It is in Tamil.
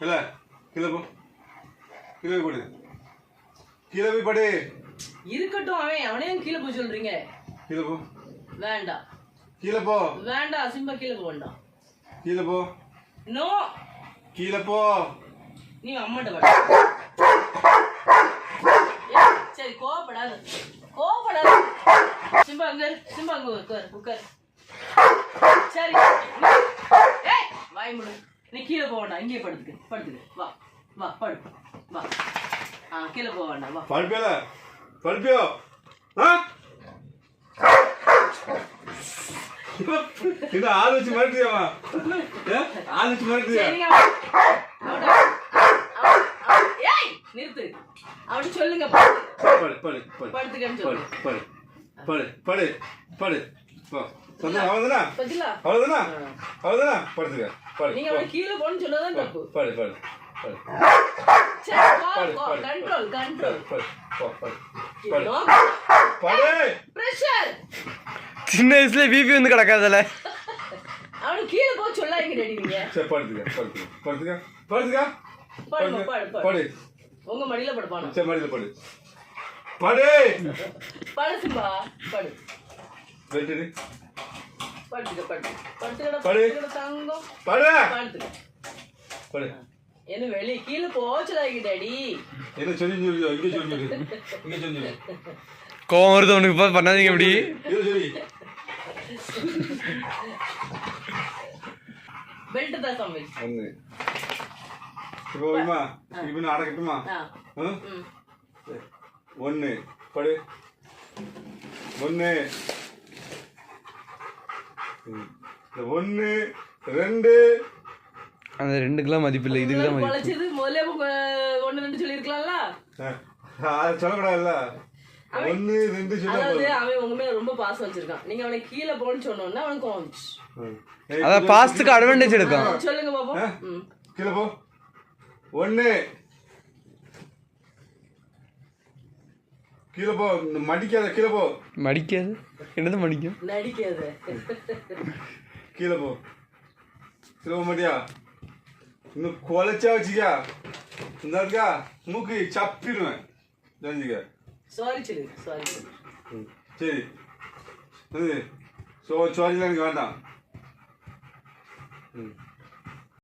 இல்ல கீழே போ கீழே படு. கீழே போய் படு. இருக்கட்டும் அவன் அவனையும் கீழே போய் சொல்றீங்க. கீழே போ வேண்டாம் கீழே போ. வேண்டாம் சிம்பா கீழே போக வேண்டாம் கீழே போ. நோ கீழே போ. நீ அம்மாட்ட வா. சரி கோவப்படாத. கோவப்படாத. சிம்பா அங்க. சிம்பா அங்க உட்கார் உட்கார் சரி. ஏய் வாய் முடு. நீ கீழே போக வேண்டாம் இங்கேயே படுத்துக்க படுத்துக்க. வா வா படு. வா. ஆ கீழே போக வேண்டாம் வா. படுப்பியல படுப்பியோ ஆ? இது ஆள் வச்சு மிரட்டுறியாமா? ஆள் வச்சு மிரட்டுறியா? நிறுத்து. அவன் சொல்லுங்க படு. படு படு படு. படுத்துக்கன்னு சொல்லு. படு. படு படு படு. போ. பத்திலா அவ்வளோதானா அவ்வளோதானா படுத்துக்க. படு நீங்க அவனை கீழே போன்னு சொன்னதான் தப்பு. படு படு கண்ட்ரோல் போ சின்ன வயசுல பிபி வந்து கிடக்காதல. அவனுக்கு கீழே போக சொல்லாதீங்க டேடி நீங்க. சரி படுத்துக்க படுத்துக்க. படுத்துக்க? படுத்துக்க? படு படு. படு. உங்க மடியில படுப்பானோ? சரி மடியில் படு. படு. படு சிம்பா படு. வெட்டுடு படுத்துக்க படு படுத்துக்கடா படு. படுத்துக்கடா தங்கம். படு. படுத்துக்க. படு. என்ன வெளியே கீழே போக சொல்லாதீங்க டேடி என்ன சொல்லி சொல்லியோ இங்கே சொல்லி சொல்லு. இங்கே சொல்லி சொல்லு. கோவம் வருது உனக்கு இப்போ பண்ணாதீங்க இப்படி. இது சொல்லி. பெல்ட் தான் சாமி ஒன்று இப்போ ஓய்மா இப்போ நான் அடக்கட்டுமா ஆ. ம். ம் ஒன்று படு. ஒன்று ஒன்று ரெண்டு. அந்த ரெண்டுக்கெல்லாம் மதிப்பு இல்லை இதுக்கு தான் மதிப்பு பழச்சது முதல்ல ஒண்ணு ரெண்டு சொல்லியிருக்கலாம்ல? சொல்லக்கூடாதுல்ல. ஒன்று ரெண்டு சொல்ல அதாவது அவன் உங்க மேல ரொம்ப பாசம் வச்சிருக்கான். நீங்க அவனை கீழே போன்னு சொன்னோன்னா அவனுக்கு கோவம். அதான் பாசத்துக்கு அட்வான்டேஜ் எடுக்கும். சொல்லுங்க பாப்போம். கீழே போ. ஒன்று கீழே போ மடிக்காத கீழே போ. மடிக்காது? என்னது மடிக்கும்? நடிக்காத. கீழே போ. கீழே போக மாட்டியா? இன்னும் குலைச்சா வச்சுக்கா. இந்த இருக்கா? மூக்கு சப்பிடுவேன். தெரிஞ்சுக்க சாரி சாரி சரி. இது சோ சாரிலாம் எனக்கு வேண்டாம். ம்.